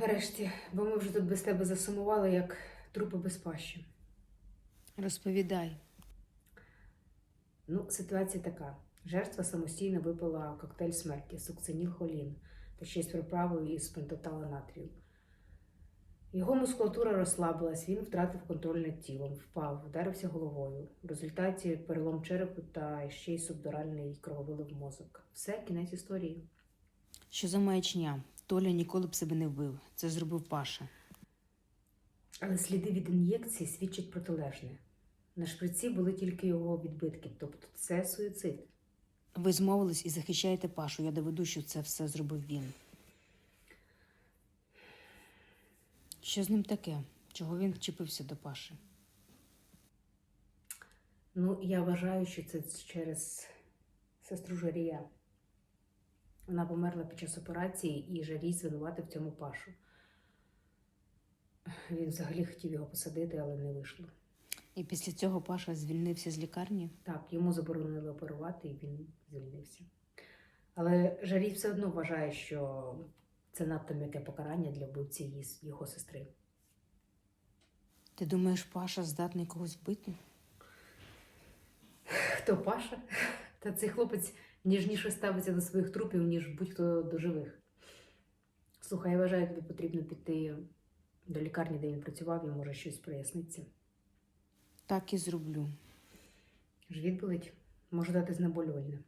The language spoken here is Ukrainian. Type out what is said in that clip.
нарешті, бо ми вже тут без тебе засумували, як трупи без пащі. Розповідай. Ну, ситуація така. Жертва самостійно випила коктейль смерті сукцинілхолін та ще й з приправою із пентатала натрію. Його мускулатура розслабилась, він втратив контроль над тілом, впав, вдарився головою. В результаті перелом черепу та ще й субдуральний крововилив мозок. Все, кінець історії. Що за маячня? Толя ніколи б себе не вбив. Це зробив Паша. Але сліди від ін'єкції свідчать протилежне. На шприці були тільки його відбитки, тобто це суїцид. Ви змовились і захищаєте Пашу. Я доведу, що це все зробив він. Що з ним таке? Чого він вчепився до Паші? Ну, я вважаю, що це через сестру Жарія. Вона померла під час операції і Жарій звинуватив в цьому Пашу. Він взагалі хотів його посадити, але не вийшло. І після цього Паша звільнився з лікарні. Так, йому заборонили оперувати, і він звільнився. Але Жарій все одно вважає, що це надто м'яке покарання для вбивці його сестри. Ти думаєш, Паша здатний когось вбити? Хто Паша? Та цей хлопець ніжніше ставиться до своїх трупів, ніж будь-хто до живих. Слухай, я вважаю, тобі потрібно піти до лікарні, де він працював, і може щось проясниться. Так і зроблю. Живіт болить, можу дати знеболювальне.